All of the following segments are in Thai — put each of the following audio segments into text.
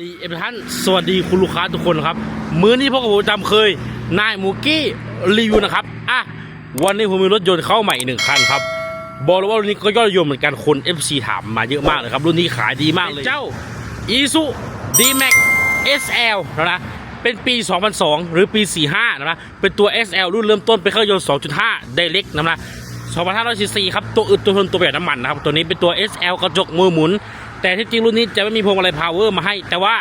ดีเอฟท่านสวัสดีคุณลูกค้าทุกคนครับ มื้อนี้พวกบผมจำเคย นายมูกี้รีวิวนะครับ อะ วันนี้ผมมีรถยนต์เข้าใหม่อีกหนึ่งคันครับบอกเลยว่ารุ่นนี้ก็ยอดนิยมเหมือนกันคน FC ถามมาเยอะมากเลยครับ รุ่นนี้ขายดีมากเลยเจ้า i s u D-Max SL นะนะ เป็นปี 2002 หรือปี 45 นะนะเป็นตัว SL รุ่นเริ่มต้นเป็นเครื่องยนต์ 2.5 Direct นะนะ2,500ซีซีครับ ตัวอึดตัวทนตัวประหยัดน้ำมันนะครับ ตัวนี้เป็นตัว SL กระจกมือหมุน แต่ที่จริงรุ่นนี้จะไม่มีพวงมาลัย power มาให้ แต่ว่า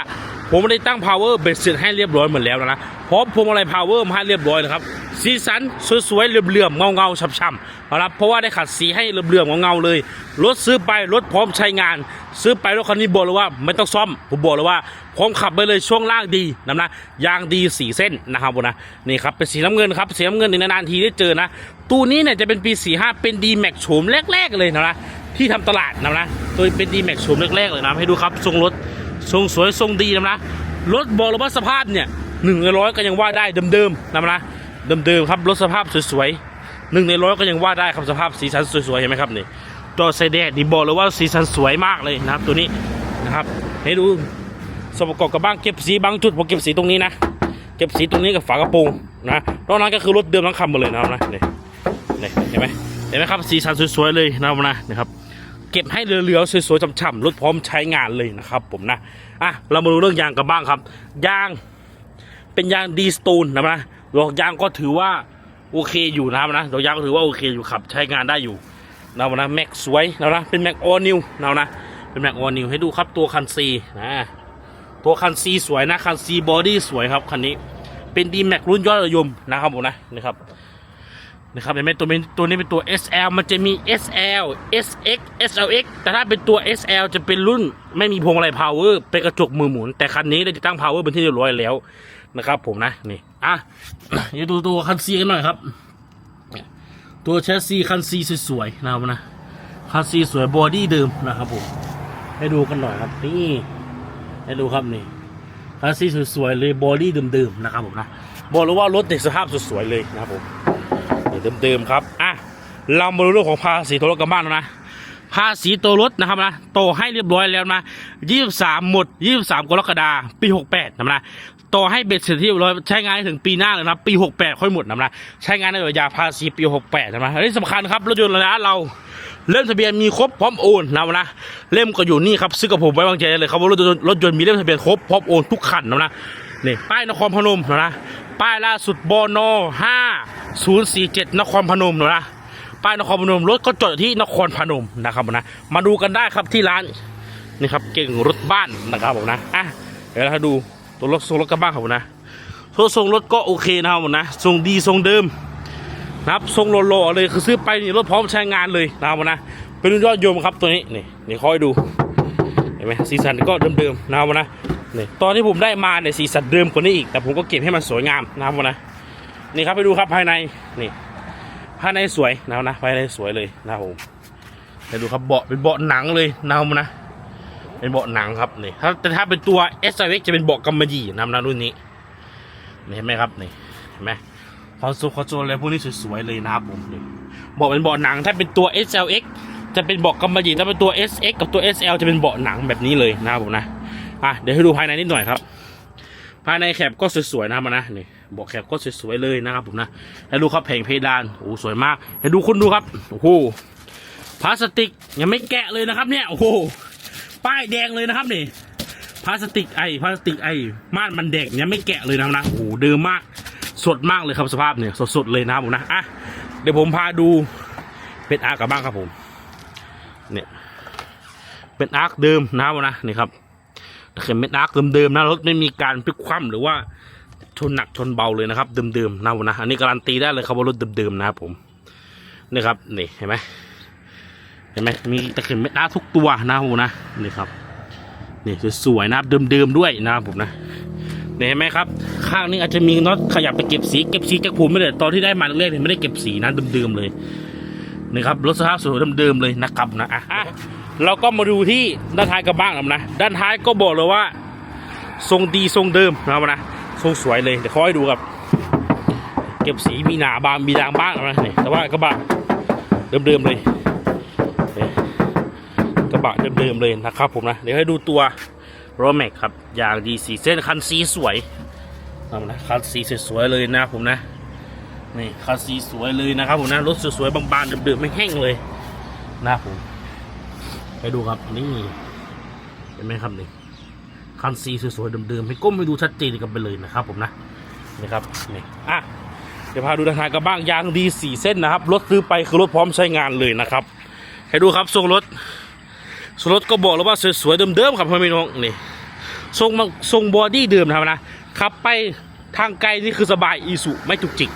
ผมได้ตั้ง power เบ็ดเสร็จให้เรียบร้อยหมดแล้วนะพร้อมพวงมาลัย power มาให้เรียบร้อยนะครับ สีสันสวยๆเหลื่อมๆเงาๆช่ำๆนะครับเพราะว่าได้ขัดสีให้เหลื่อมๆเงาๆเลยรถซื้อไปรถพร้อมใช้งาน ซื้อไปรถคันนี้บอกเลยว่า ไม่ต้องซ่อมผมบอกเลยว่าพร้อมขับไปเลยช่วงล่างดีนะนะยางดีสีเส้นนะครับผมนะนี่ครับเป็นสีน้ำเงินครับสีน้ำเงินในนานๆทีได้เจอนะตู้นี้เนี่ยจะเป็นปี 45 เป็น D Max โฉมแรกๆเลยนะนะ ที่ทำตลาดนะนะตัวเป็น D Max โฉมแรกๆเลยนะให้ดูครับทรงรถทรงสวยทรงดีนะนะรถบอกเลยว่าสภาพเนี่ยหนึ่งในร้อยก็ยังว่าได้เดิมๆนะนะเดิมๆครับรถสภาพสวยๆหนึ่งในร้อยก็ยังว่าได้ครับสภาพสีสันสวยๆเห็นไหมครับนี่ตัวไซแดดนี่บอกเลยว่าสีสันสวยมากเลยนะครับ ตัวนี้นะครับให้ดูสมประกอบกับบ้างเก็บสีบางจุดผมเก็บสีตรงนี้นะเก็บสีตรงนี้กับฝากระโปรงนะนอกนั้นก็คือรถเดิมทั้งคันหมดเลยนะครับนะนี่นี่เห็นไหมเห็นไหมครับสีสันสวยๆเลยนะครับนะนะครับ เก็บให้เหลือๆสวยๆฉ่ำๆรถพร้อมใช้งานเลยนะครับผมนะอะเรามาดูเรื่องยางกันบ้างครับ ยางเป็นยางดีสตูนนะนะดอกยางก็ถือว่าโอเคอยู่นะครับนะดอกยางก็ถือว่าโอเคอยู่ขับใช้งานได้อยู่นะนะแม็กสวยนะนะเป็นแม็กออนิวนะนะเป็นแม็กออนิวให้ดูครับตัวคันซีนะตัวคันซีสวยนะคันซีบอดี้สวยครับคันนี้ เป็นดีแม็กรุ่นยอดนิยมนะครับผมนะนะครับ นะครับเห็นไหมตัวนี้ตัวนี้เป็นตัว SL มันจะมี SL SX SLX แต่ถ้าเป็นตัว SL จะเป็นรุ่นไม่มีพวงมาลัย power เป็นกระจกมือหมุน แต่คันนี้ได้ติดตั้ง power เป็นที่เรียบร้อยแล้วนะครับ ผมนะนี่อะเดี๋ยวดูตัวคันซีกันหน่อยครับ ตัวแชสซีคันซีสวยๆนะครับนะคันซีสวยบอดี้เดิมนะครับผมให้ดูกันหน่อยครับนี่ให้ดูครับนี่คัสซีสวยๆเลยบอดี้เดิมๆนะครับผมนะบอกเลยว่ารถในสภาพสวยๆเลยนะครับผม เดิมๆครับอะเรามาดูเรื่องของภาษีตัวรถกันบ้างนะภาษีตัวรถนะครับนะโตให้เรียบร้อยแล้วนะ23 หมด 23กรกฎาคมปี 68นะนะต่อให้เบ็ดเสร็จที่เรียบร้อยใช้งานได้ถึงปีหน้าเลยนะปี 68 ค่อยหมดนะนะใช้งานได้ยาวภาษีปี 68นะนะอันนี้สำคัญครับรถยนต์ระยะเราเล่มทะเบียนมีครบพร้อมโอนนะนะเล่มก็อยู่นี่ครับซื้อกับผมไว้วางใจเลยครับว่ารถยนต์รถยนต์มีเล่มทะเบียนครบพร้อมโอนทุกคันนะนะนี่ป้ายนครพนมนะนะ ป้ายล่าสุดบนห้าศูนย์สี่เจ็ดนครพนมนะนะป้ายนครพนมรถก็จอดที่นครพนมนะครับผมนะมาดูกันได้ครับที่ร้านนี่ครับเก่งรถบ้านนะครับผมนะอะเดี๋ยวเราดูตัวรถทรงรถกระบะครับผมนะทรงรถก็โอเคนะครับผมนะทรงดีทรงเดิมนะครับทรงโลๆเลยคือซื้อไปนี่รถพร้อมใช้งานเลยนะครับผมนะเป็นรุ่นยอดยมครับตัวนี้นี่นี่คอยดูเห็นไหมสีสันก็เดิมๆนะครับผมนะ นี่ตอนที่ผมได้มาเนี่ยสีสันเดิมกว่านี้อีก แต่ผมก็เก็บให้มันสวยงามนะครับนะนี่ครับไปดูครับภายในนี่ภายในสวยนะครับนะภายในสวยเลยนะครับผมไปดูครับเบาะเป็นเบาะหนังเลยนะครับนะเป็นเบาะหนังครับนี่ถ้าแต่ถ้าเป็นตัว s อ x จะเป็นเบาะกำมะหยี่นะครับนะรุ่นนี้นี่เห็นไหมครับนี่เห็นไหมคอนโซลคอนโซลอะไรพวกนี้สวยๆเลยนะครับผมนี่เบาะเป็นเบาะหนังถ้าเป็นตัว SLX จะเป็นเบาะกำมะหยี่ถ้าเป็นตัว SX กับตัว SL จะเป็นเบาะหนังแบบนี้เลยนะครับผมนะ อะเดี๋ยวให้ดูภายในนิดหน่อยครับ ภายในแคปก็สวยๆนะครับนะนี่บาะแคปก็สวยๆเลยนะครับผมนะให้ดูครับแผงเพดานโอ้สวยมากให้ดูคุณดูครับโอ้โหพลาสติกยังไม่แกะเลยนะครับ เนี่ยโอ้โหป้ายแดงเลยนะครับนี่พลาสติกไอพลาสติกไอม่านมันแดงยังไม่แกะเลยนะครับนะโอ้โหเดิมมากสดมากเลยครับสภาพเนี่ยสดๆเลยนะครับผมนะอะเดี๋ยวผมพาดูเป็นอาร์กกันบ้างครับผมเนี่ยเป็นอาร์กเดิมนะครับนะนี่ครับ เกิดเป็นอาร์กเดิมๆนะรถไม่มีการพลิกคว่ำหรือว่าชนหนักชนเบาเลยนะครับเดิมๆนะนะอันนี้การันตีได้เลยครับว่ารถเดิมๆนะครับผมนี่ครับนี่เห็นไหมเห็นไหมมีตะเข็บเม็ดอาร์ทุกตัวนะครับนะนี่ครับนี่สวยๆนะครับเดิมๆด้วยนะครับผมนะเห็นไหมครับ ข้างนี้อาจจะมีน็อตขยับไปเก็บสีเก็บสีจากผมไม่ได้ตอนที่ได้มาแรกเนี่ยไม่ได้เก็บสีนะเดิมๆเลยนี่ครับรถสภาพสวยเดิมๆเลยนะครับนะอะ เราก็มาดูที่ด้านท้ายกระบะกันนะ ด้านท้ายก็บอกเลยว่า ทรงดีทรงเดิมนะครับนะ ทรงสวยเลย เดี๋ยวขอให้ดูครับ เก็บสีมีหนาบางมีดางบ้างนะนี่แต่ว่ากระบะเดิมๆเลย กระบะเดิมๆเลยนะครับผมนะ เดี๋ยวให้ดูตัวโรแม็กครับยางดีสีเส้นคันสีสวยเอานะ คันสีสวยๆเลยนะผมนะ นี่คันสีสวยเลยนะครับผมนะ รถสวยๆบางๆเดือดๆไม่แห้งเลยนะผม ไปดูครับนี่เห็นไหมครับนี่คันสีสวยๆเดิมๆให้ก้มให้ดูชัดเจนกันไปเลยนะครับ ผมนะนี่ครับนี่อะเดี๋ยวพาดูทางทางกันบ้างยางดีสี่เส้นนะครับรถซื้อไปคือรถพร้อมใช้งานเลยนะครับ ให้ดูครับทรงรถทรงรถก็บอกแล้วว่าสวยๆเดิมๆครับพ่อแม่น้องนี่ทรงมันทรงบอดี้เดิมนะครับนะขับไปทางไกลนี่คือสบายอีสุไม่จุกจิก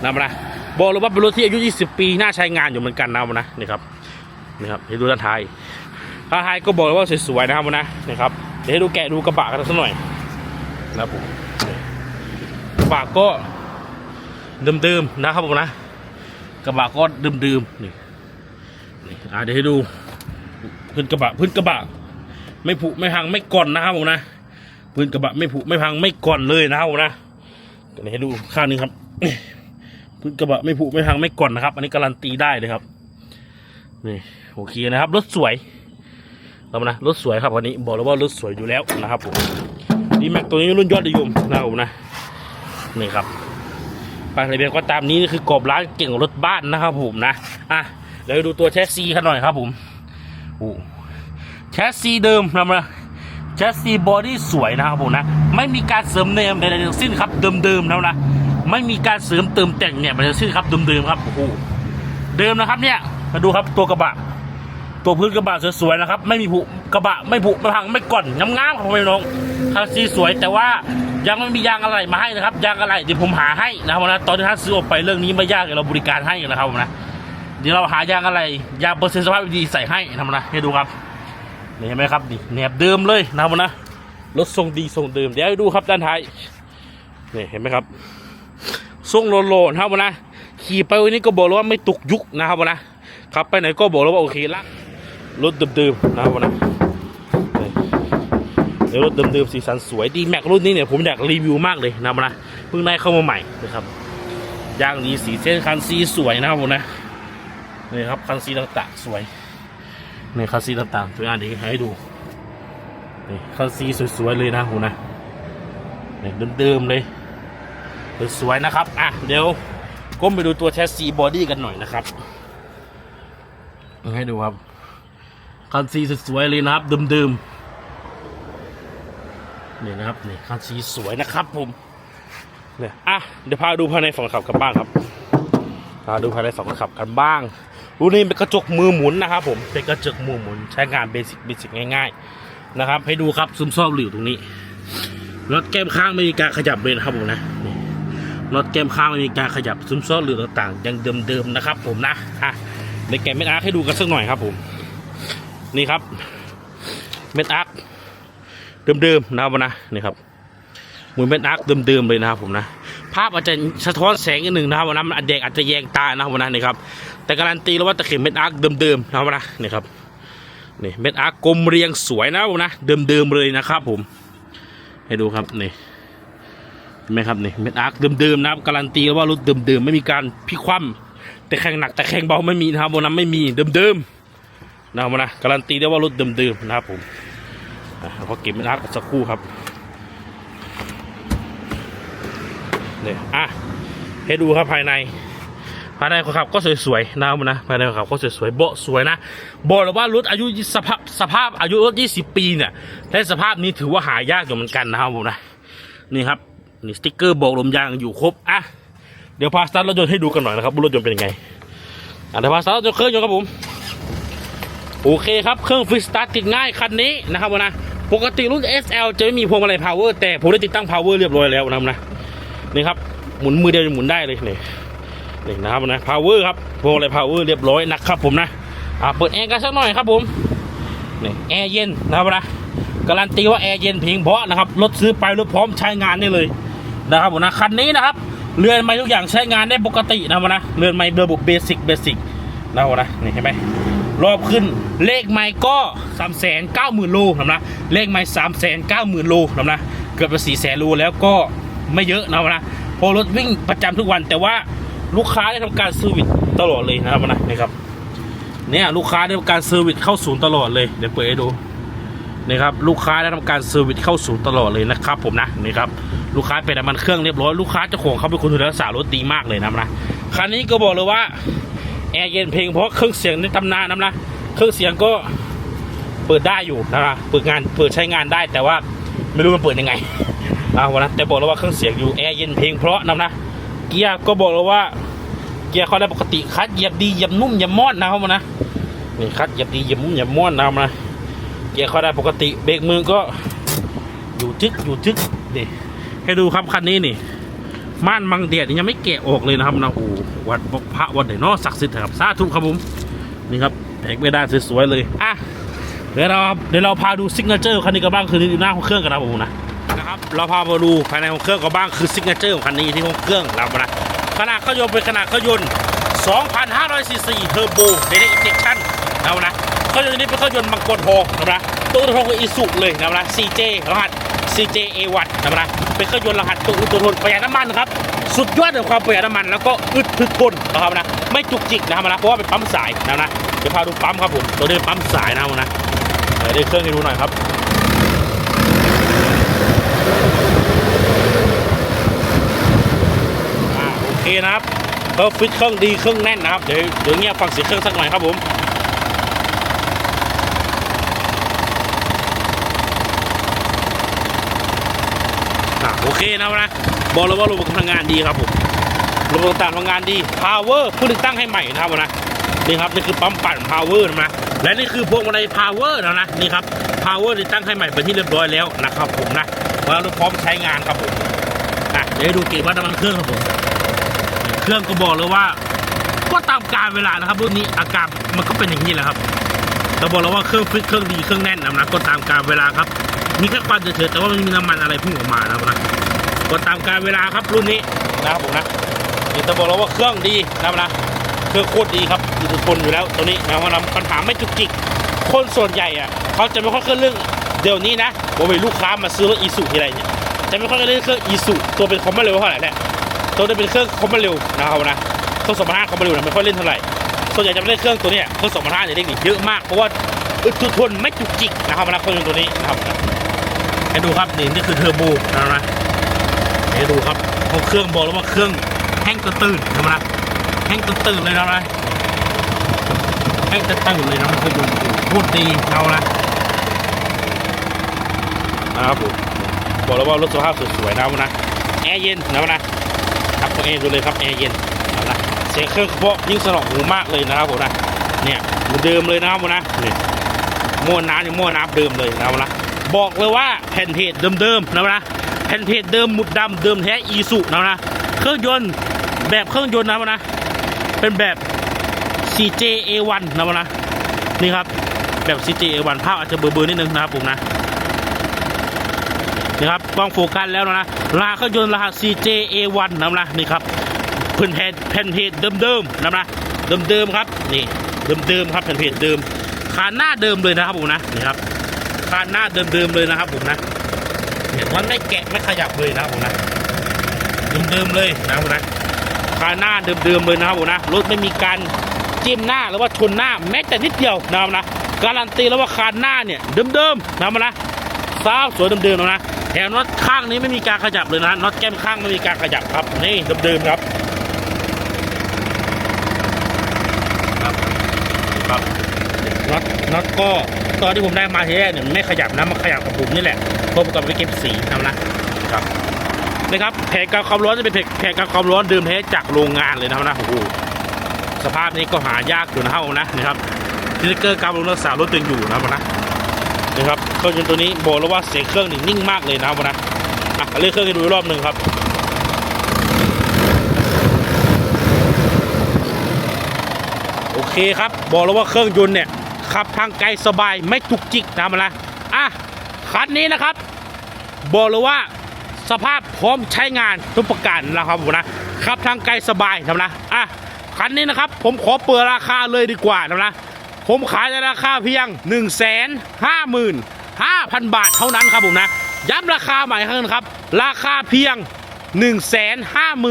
นะครับนะบอกเลยว่าเป็นรถที่อายุ 20 ปีน่าใช้งานอยู่เหมือนกันนะครับนะนี่ครับนี่ครับให้ดูด้านท้าย ด้านท้ก็บอกเลยว่าสวยๆนะครับนะนี่ครับ เดี๋ยวให้ดูแกะดูกระบะกันสักหน่อยนะครับผมกระบะก็เดิมๆนะครับผมนะ กระบะก็เดิมๆนี่นี่เดี๋ยวให้ดูพื้นกระบะพื้นกระบะ ไม่ผุไม่พังไม่ก่อนนะครับผมนะพื้นกระบะไม่ผุไม่พังไม่ก่อนเลยนะครับผมนะเดี๋ยวให้ดูข้างนึงครับพื้นกระบะไม่ผุไม่พังไม่ก่อนนะครับ อันนี้การันตีได้เลยครับนี่โอเคนะครับรถสวย เรามานะรถสวยครับวันนี้บอกเลยว่ารถสวยอยู่แล้วนะครับผมดีแม็กตัวนี้รุ่นยอดนิยมนะครับผมนะนี่ครับไปทะเบียนก็ตามนี้นี่คือกรอบร้านเก่งของรถบ้านนะครับผมนะอะเดี๋ยวดูตัวแชสซีกันหน่อยครับผมโอ้แชสซีเดิมนะมาแชสซีบอดี้สวยนะครับผมนะไม่มีการเสริมเนมใดๆทั้งสิ้นครับเดิมๆแล้วนะไม่มีการเสริมเติมแต่งเนี่ยมันจะสิ้นครับเดิมๆครับโอ้โหเดิมนะครับเนี่ยมาดูครับตัวกระบะ ตัวพื้นกระบะสวยๆนะครับ ไม่มีผุกระบะไม่ผุไม่พังไม่ก่อนงามๆครับพ่อแม่พี่น้องแชสซีสวยแต่ว่ายังไม่มียางอะไรมาให้นะครับยางอะไรเดี๋ยวผมหาให้นะครับนะตอนที่ท่านซื้อออกไปเรื่องนี้ไม่ยากเดี๋ยวเราบริการให้นะครับนะเดี๋ยวเราหายางอะไรยางเปอร์เซ็นต์สภาพดีใส่ให้ทำนะให้ดูครับเห็นไหมครับนี่แหนบเดิมเลยนะครับนะรถทรงดีทรงเดิมเดี๋ยวดูครับด้านท้ายนี่เห็นไหมครับทรงโลโลนะครับนะขี่ไปวันนี้ก็บอกเลยว่าไม่ตกยุคนะครับนะขับไปไหนก็บอกเลยว่าโอเคละ รถเดิมๆนะครับนะนี่เดี๋ยวรถเดิมๆสีสันสวยดีแม็กรุ่นนี้เนี่ยผมอยากรีวิวมากเลยนะครับนะเพิ่งได้เข้ามาใหม่นะครับยางดีสีเส้นคันสีสวยนะครับผมนะนี่ครับคันซีต่างๆสวยนี่คันซีต่างๆตัวอย่างดีให้ดูนี่คันซีสวยๆเลยนะหูนะนี่เดิมๆเลยสวยๆนะครับอะเดี๋ยวก้มไปดูตัวแชสซีบอดี้กันหน่อยนะครับ ให้ดูครับ คันซีสวยๆเลยนะครับเดิมๆนี่นะครับนี่คันซีสวยนะครับผมเนี่ยอะเดี๋ยวพาดูภายในฝั่งขับกันบ้างครับมาดูภายในฝั่งขับกันบ้างรุ่นนี้เป็นกระจกมือหมุนนะครับ ผมเป็นกระจกมือหมุนใช้งานเบสิกเบสิกง่าย ๆ นะครับ ให้ดูครับซึมซอกหลิวตรงนี้น็อตแก้มข้างไม่มีการขยับเลยนะครับผมนะนี่น็อตแก้มข้างไม่มีการขยับซึมซอกหลิวต่างๆยังเดิมๆนะครับ ผมนะอะในแกมเม็ดอาร์ให้ดูกันสักหน่อยครับผม นี่ครับ เม็ดอาร์คเดิมๆนะครับนะนี่ครับหมุนเม็ดอาร์คเดิมๆเลยนะครับผมนะภาพอาจจะสะท้อนแสงนิดหนึ่งนะครับวันนั้นมันแดดอาจจะแยงตานะครับวันนั้นนี่ครับแต่การันตีแล้วว่าตะเข็บเม็ดอาร์คเดิมๆนะครับนะนี่ครับนี่เม็ดอาร์คกลมเรียงสวยนะครับผมนะเดิมๆเลยนะครับผม ให้ดูครับนี่เห็นไหมครับนี่เม็ดอาร์คเดิมๆนะครับการันตีแล้วว่ารถเดิมๆไม่มีการพลิกคว่ำแต่แข่งหนักแต่แข่งเบาไม่มีนะครับวันนั้นไม่มีเดิมๆ นะครับนะการันตีได้ว่ารถเดิมๆนะครับผมพอเก็บเม็ดอาสักครู่ครับเนี่ยอะให้ดูครับภายใน ภายในคนขับก็สวยๆนะครับนะภายในคนขับก็สวยๆเบาะสวยนะบอกเลยว่ารถอายุสภาพสภาพอายุรถ 20 ปีเนี่ยและสภาพนี้ถือว่าหายากอยู่เหมือนกันนะครับผมนะนี่ครับนี่สติ๊กเกอร์บอกลมยางอยู่ครบอะเดี๋ยวพาสตาร์ทรถยนต์ให้ดูกันหน่อยนะครับว่ารถยนต์เป็นยังไงอะเดี๋ยวพาสตาร์ทรถยนต์เครื่องยนต์ครับผม โอเคครับ เครื่องฟรีสตาร์ทติดง่ายคันนี้นะครับผมนะปกติรุ่น SL จะไม่มีพวงมาลัยพาวเวอร์แต่ผมได้ติดตั้งพาวเวอร์เรียบร้อยแล้วนะครับนะนี่ครับหมุนมือเดียวหมุนได้เลยนี่นี่นะครับนะพาวเวอร์ครับพวงอะไรพาวเวอร์เรียบร้อยนะครับผมนะอ่าเปิดแอร์กันสักหน่อยครับผมนี่แอร์เย็นนะครับนะการันตีว่าแอร์เย็นเพียงเพราะนะครับรถซื้อไปรถพร้อมใช้งานได้เลยนะครับผมนะคันนี้นะครับเรือนไม้ทุกอย่างใช้งานได้ปกตินะครับนะเรือนไม้ระบบเบสิกเบสิกนะครับนะนี่เห็นไหม รอบขึ้น เลขไม้ก็สามแสนเก้าหมื่นโลนะนะเลขไม้สามแสนเก้าหมื่นโลนะนะเกือบจะสี่แสนโลแล้วก็ไม่เยอะนะนะเพอรถวิ่งประจำทุกวันแต่ว่าลูกค้าได้ทำการเซอร์วิสตลอดเลยนะครับนะนี่ครับเนี่ยลูกค้าได้ทำการเซอร์วิสเข้าศูนย์ตลอดเลยเดี๋ยวเปิดให้ดูนี่ครับลูกค้าได้ทำการเซอร์วิสเข้าสู่ตลอดเลยนะครับผมนะนี่ครับลูกค้าเป็นน้ำมันเครื่องเรียบร้อยลูกค้าเจ้าของเขาเป็นคนดูแลรักษารถดีมากเลยนะนะคันนี้ก็บอกเลยว่า แอร์เย็นเพลงเพราะเครื่องเสียงในตำนานนะนะเครื่องเสียงก็เปิดได้อยู่นะเปิดงานเปิดใช้งานได้แต่ว่าไม่รู้มันเปิดยังไงเอาวะนะแต่บอกแล้วว่าเครื่องเสียงอยู่แอร์เย็นเพลงเพราะนะนะเกียร์ก็บอกแล้วว่าเกียร์เขาได้ปกติคัดเหยียบดีเหยียบนุ่มเหยียบมอนนะครับนะนี่คัดเหยียบดีเหยียบนุ่มเหยียบมอนนะครับนะเกียร์เขาได้ปกติเบรกมือก็อยู่จึกอยู่จึกนี่ให้ดูครับคันนี้นี่ ม่านมังเดียดยังไม่แกะออกเลยนะครับนะโอ้วัดพระวัดไหนเนอศักดิ์สิทธิ์ครับสาธุครับผมนี่ครับแผงไม่ได้าสวยๆเลยอะเดี๋ยวเราเดี๋ยวเราพาดูซิกเนเจอร์คันนี้กันบ้างคือหน้าของเครื่องกันนะผมนะนะครับเราพามาดูภายในของเครื่องกันบ้างคือซิกเนเจอร์ของคันนี้ที่ของเครื่องเรานะขนาดเครื่องยนต์เป็นขนาดเครื่องยนต์2,500ซีซีเทอร์โบเดเรกอินเจคชั่นนะนะเครื่องยนต์นี้เป็นเครื่องยนต์มังกรทองนะนะตัวทองกับอีสุเลยนะนะ CJ รหัส CJ A1 นะนะเป็นเครื่องยนต์รหัสตัวตัวทนประหยัดน้ำมันครับ สุดยอดของความประหยัดน้ำมัน แล้วก็อึดทึกทนนะครับนะไม่จุกจิกนะครับนะเพราะว่าเป็นปั๊มสายนะนะเดี๋ยวพาดูปั๊มครับผมตัวนี้เป็นปั๊มสายนะนะเดี๋ยวเครื่องให้ดูหน่อยครับโอเคนะครับเพอร์ฟิตเครื่องดีเครื่องแน่นนะครับเดี๋ยวเดี๋ยวเงียบฟังเสียงเครื่องสักหน่อยครับผม โอเคนะนะบอกเลยว่าระบบทำงานดีครับผมระบบต่างทำงานดี power ผู้ติดตั้งให้ใหม่นะครับนะนี่ครับนี่คือปั๊มปั่น power นะนะและนี่คือพวงมาลัย power นะนะนี่ครับ power ติดตั้งให้ใหม่เป็นที่เรียบร้อยแล้วนะครับผมนะแล้วเราพร้อมใช้งานครับผมอะเดี๋ยวดูเกจวัดน้ำมันเครื่องครับผมเครื่องก็บอกเลยว่าก็ตามการเวลานะครับรุ่นนี้อาการมันก็เป็นอย่างนี้แหละครับเราบอกแล้วว่าเครื่องฟิตเครื่องดีเครื่องแน่นนะนะก็ตามการเวลาครับมีแค่ควันเฉยๆแต่ว่ามันมีน้ำมันอะไรพุ่งออกมานะครับนะ ก็ตามการเวลาครับรุ่นนี้นะครับผมนะนี่จะบอกแล้วว่าเครื่องดีนะครับนะเครื่องโคตรดีครับอยู่ทุกคนอยู่แล้วตัวนี้นะครับนะปัญหาไม่จุกจิกคนส่วนใหญ่อะเขาจะไม่ค่อยเคลื่อนเรื่องเดี๋ยวนี้นะผมเป็นลูกค้ามาซื้อรถอีสุทีไรเนี่ยจะไม่ค่อยเล่นเครื่องอีสุตัวเป็นคอมไม่เร็วเท่าไหร่แหละตัวนี้เป็นเครื่องคอมมาเร็วนะครับนะเครื่องสมรรถคอมมาเร็วนะไม่ค่อยเล่นเท่าไหร่ส่วนใหญ่จะไปเล่นเครื่องตัวนี้เครื่องสมรรถนะเนี่ยเล่นเยอะมากเพราะว่าอึดทนไม่จุกจิกนะครับนะเครื่องยนต์ตัวนี้นะครับให้ดูครับนี่นี่คือเทอร์โบนะครับนะ ให้ดูครับเพราะเครื่องบอกแล้วว่าเครื่องแห้งตื่นนะครันะแห้งตื่นเลยนะครันะแห้งตื่นเลยนะเครื่องยนต์พูดดีเอานะนะครับผมบอกแล้วว่ารถสภาพสวยๆนะครับนะแอร์เย็นนะครับนะครับตัวเองดูเลยครับแอร์เย็นเอาละเสียงเครื่องเพาะยิ่งสนองหูมากเลยนะครับผมนะเนี่ยเหมือนเดิมเลยนะครับผมนะนี่ม้วนน้ำอย่างม้วนน้ำเดิมเลยนะครับนะบอกเลยว่าแผ่นเพจเดิมๆนะครับนะ แผ่นเพจเดิมหมุดดำเดิมแท้อีสุนะนะเครื่องยนต์แบบเครื่องยนต์นะนะเป็นแบบ CJ A1 นะนะนี่ครับแบบ CJ A1 ภาพอาจจะเบลอๆนิดนึงนะครับผมนะนี่ครับกล้องโฟกัสแล้วนะรหัสเครื่องยนต์รหัส CJ A1 นะนะนี่ครับเพื่นแผ่นแผ่นเพจเดิมๆนะนะเดิมๆครับนี่เดิมๆครับแผ่นเพจเดิมคานหน้าเดิมเลยนะครับผมนะนี่ครับคานหน้าเดิมๆเลยนะครับผมนะ มันไม่แกะไม่ขยับเลยนะผมนะเดิมๆเลยนะผมนะคาหน้าเดิมๆเลยนะครับผมนะรถไม่มีการจิ้มหน้าหรือว่าชนหน้าแม้แต่นิดเดียวนะครับนะการันตีแล้วว่าคานหน้าเนี่ยเดิมๆนะครับนะสาวสวยเดิมๆแล้วนะแถมน็อตข้างนี้ไม่มีการขยับเลยนะน็อตแก้มข้างไม่มีการขยับครับนี่เดิมๆครับครับน็อตน็อตก็ตอนที่ผมได้มาทีแรกเนี่ยไม่ขยับนะมันขยับกับผมนี่แหละ เพราะผมกำลังไปเก็บสีทำนะครับนะครับแผงการความร้อนจะเป็นแผงการความร้อนเดิมแท้จากโรงงานเลยนะครับนะโอ้โหสภาพนี้ก็หายากอยู่นะครับผมนะนะครับสติ๊กเกอร์การบำรุงรักษารถตัวเองอยู่นะครับนะนะครับเครื่องยนต์ตัวนี้บอกแล้วว่าเสียงเครื่องนี่นิ่งมากเลยนะครับนะอะเรียกเครื่องให้ดูอีกรอบหนึ่งครับโอเคครับบอกแล้วว่าเครื่องยนต์เนี่ยขับทางไกลสบายไม่จุกจิกนะมันนะอะ คันนี้นะครับบอกเลยว่าสภาพพร้อมใช้งานทุกประการนะครับผมนะขับทางไกลสบายนะนะอะคันนี้นะครับผมขอเปิดราคาเลยดีกว่านะนะผมขายในราคาเพียง 1 5 5 0 0 0 บาทเท่านั้นครับผมนะย้ำราคาใหม่ครั้งนึงครับ ราคาเพียง 1 5 5 0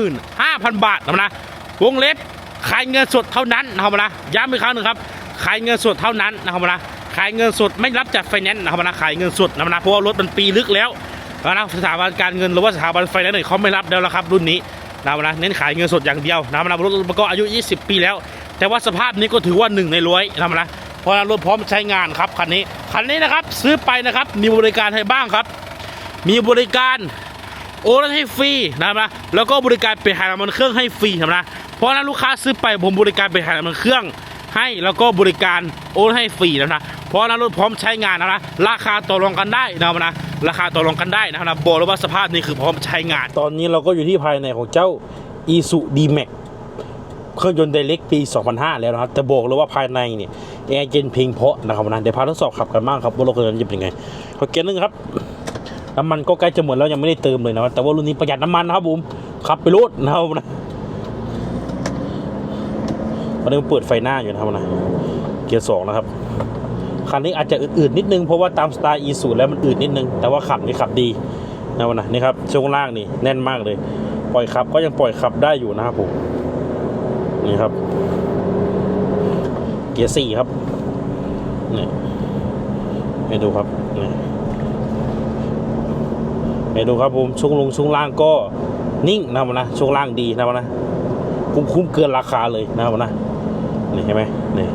0 0 บาทนะนะวงเล็บขายเงินสดเท่านั้นนะครับนะย้ำอีกครั้งหนึ่งครับขายเงินสดเท่านั้นนะครับนะ ขายเงินสดไม่รับจากไฟแนนซ์นะครับนะขายเงินสดนะครับนะเพราะว่ารถมันปีลึกแล้วนะสถาบันการเงินหรือว่าสถาบันไฟแนนซ์เนี่ยเขาไม่รับแล้วละครับรุ่นนี้นะครับนะเน้นขายเงินสดอย่างเดียวนะครับนะรถมันก็อายุ 20 ปีแล้ว แต่ว่าสภาพนี้ก็ถือว่าหนึ่งในร้อยนะครับนะเพราะรถพร้อมใช้งานครับคันนี้คันนี้นะครับซื้อไปนะครับมีบริการให้บ้างครับ มีบริการโอนให้ฟรีนะครับนะแล้วก็บริการเปลี่ยนถ่ายน้ำมันเครื่องให้ฟรีนะครับนะเพราะฉะนั้นลูกค้าซื้อไปผมบริการเปลี่ยนถ่ายน้ำมันเครื่อง ให้แล้วก็บริการโอนให้ฟรีนะนะเพราะฉะนั้นรถพร้อมใช้งานนะนะราคาต่อรองกันได้นะครับนะราคาต่อรองกันได้นะครับนะบอกเลยว่าสภาพนี้คือพร้อมใช้งาน ตอนนี้เราก็อยู่ที่ภายในของเจ้า i s u d m a x เครื่องยนต์ไดเล็กปี 2005 แล้วนะครับแต่บอกเลยว่าภายในเนี่ยแอร์เย็นเพียงเพาะนะครับนะเดี๋ยวพาทดสอบขับกันบ้างครับว่ารถคันนั้นจะเป็นยังไงขอเกียร์นึงครับน้ำมันก็ใกล้จะหมดแล้วยังไม่ได้เติมเลยนะแต่ว่ารุ่นนี้ประหยัดน้ำมันนะครับผมขับไปรถนะครับนะ มันยังเปิดไฟหน้าอยู่นะครับนะเกียร์สองนะครับคันนี้อาจจะอืดๆนิดนึงเพราะว่าตามสไตล์อีสูแล้วมันอืดนิดนึง แต่ว่าขับนี่ขับดีนะครับนะนี่ครับช่วงล่างนี่แน่นมากเลย ปล่อยขับก็ยังปล่อยขับได้อยู่นะครับผมนี่ครับ เกียร์สี่ครับนี่ให้ดูครับนี่ไปดูครับผมช่วงลงช่วงล่างก็นิ่งนะครับนะช่วงล่างดีนะครับนะคุ้มคุ้มเกินราคาเลยนะครับนะ นี่เห็นไหมนี่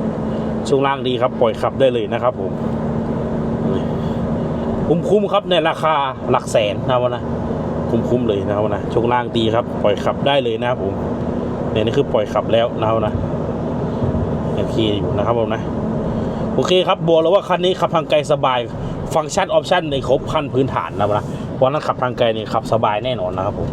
ช่วงล่างดีครับ ปล่อยขับได้เลยนะครับผมคุ้มคุ้มครับในราคาหลักแสนนะครับนะคุ้มคุ้มเลยนะครับนะช่วงล่างดีครับ ปล่อยขับได้เลยนะครับผมเนี่ยนี่คือปล่อยขับแล้วนะครับนะโอเคอยู่นะครับผมนะโอเคครับบอกแล้วว่าคันนี้ขับทางไกลสบาย ฟังก์ชันออปชันในครบคันพื้นฐานนะครับนะเพราะฉะนั้นขับทางไกลนี่ขับสบายแน่นอนนะครับผม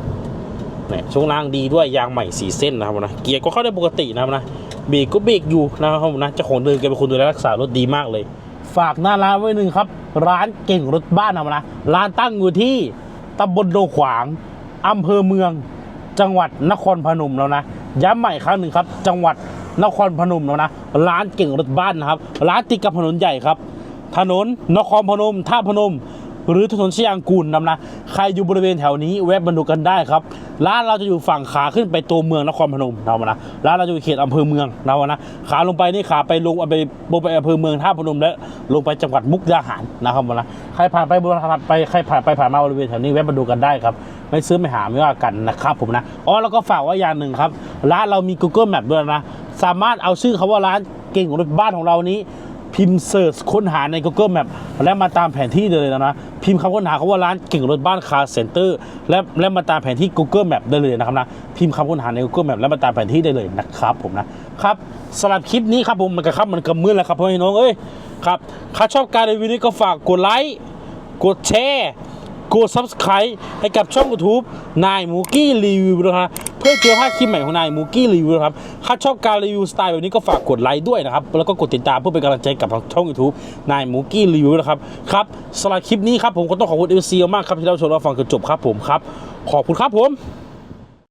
เนี่ยช่วงล่างดีด้วยยางใหม่สีเส้นนะครับนะเกียร์ก็เข้าได้ปกตินะครับนะเบรกก็เบรกอยู่นะครับผมนะเจ้าของเดินแกเป็นคนดูแลรักษารถดีมากเลย ฝากหน้าร้านไว้หนึ่งครับ ร้านเก่งรถบ้านนะครับนะร้านตั้งอยู่ที่ตำบลโดงขวางอำเภอเมือง จังหวัดนครพนมแล้วนะย้ำใหม่อีกครั้งหนึ่งครับ จังหวัดนครพนมแล้วนะร้านเก่งรถบ้านนะครับ ร้านติดกับถนนใหญ่ครับ ถนนนครพนมท่าพนม หรือถนนชียงกูลนำนะใครอยู่บริเวณแถวนี้แวะมาดูกันได้ครับ ร้านเราจะอยู่ฝั่งขาขึ้นไปตัวเมืองนครพนมนะนะร้านเราจะอยู่เขตอำเภอเมืองนะนะขาลงไปนี่ขาไปลงไปลงไปอำเภอเมืองท่าพนมและลงไปจังหวัดมุกดาหารนะครับนะใครผ่านไปบนผ่านไปใครผ่านไปผ่านมาบริเวณแถวนี้แวะมาดูกันได้ครับ ไม่ซื้อไม่หาไม่ว่ากันนะครับผมนะอ๋อแล้วก็ฝากไว่าอย่างหนึ่งครับร้านเรามี Google Map ด้วยนะสามารถเอาชื่อคาว่าร้านเก่งรถบ้านของเรานี้ พิมพ์เสิร์ชค้นหาใน Google Map และมาตามแผนที่ได้เลยนะนะพิมพ์คำค้นหาคาว่าร้านเก่งรถบ้านคาร์เซ็นเตอร์และและมาตามแผนที่ Google Map ได้เลยนะครับนะพิมพ์คำค้นหาใน Google Map และมาตามแผนที่ได้เลยนะครับผมนะครับสำหรับคลิปนี้ครับผมมันก็ครับมันก็มืดแล้วครับพ่อพี่น้องเอ้ยครับถ้าชอบการรีวิวนี้ก็ฝากกดไลค์กดแชร์ กด subscribe ให้กับช่อง YouTube นายมูกี้รีวิวนะครับเพื่อเจอภาคคลิปใหม่ของนายมูกี้รีวิวนะครับถ้าชอบการรีวิวสไตล์แบบนี้ก็ฝากกดไลค์ด้วยนะครับ แล้วก็กดติดตามเพื่อเป็นกำลังใจกับทางช่อง YouTube นายมูกี้รีวิวนะครับครับสำหรับคลิปนี้ครับผมก็ต้องขอบคุณเอซีมากครับที่เราชมเราฟังจนจบครับผมครับ ขอบคุณครับผม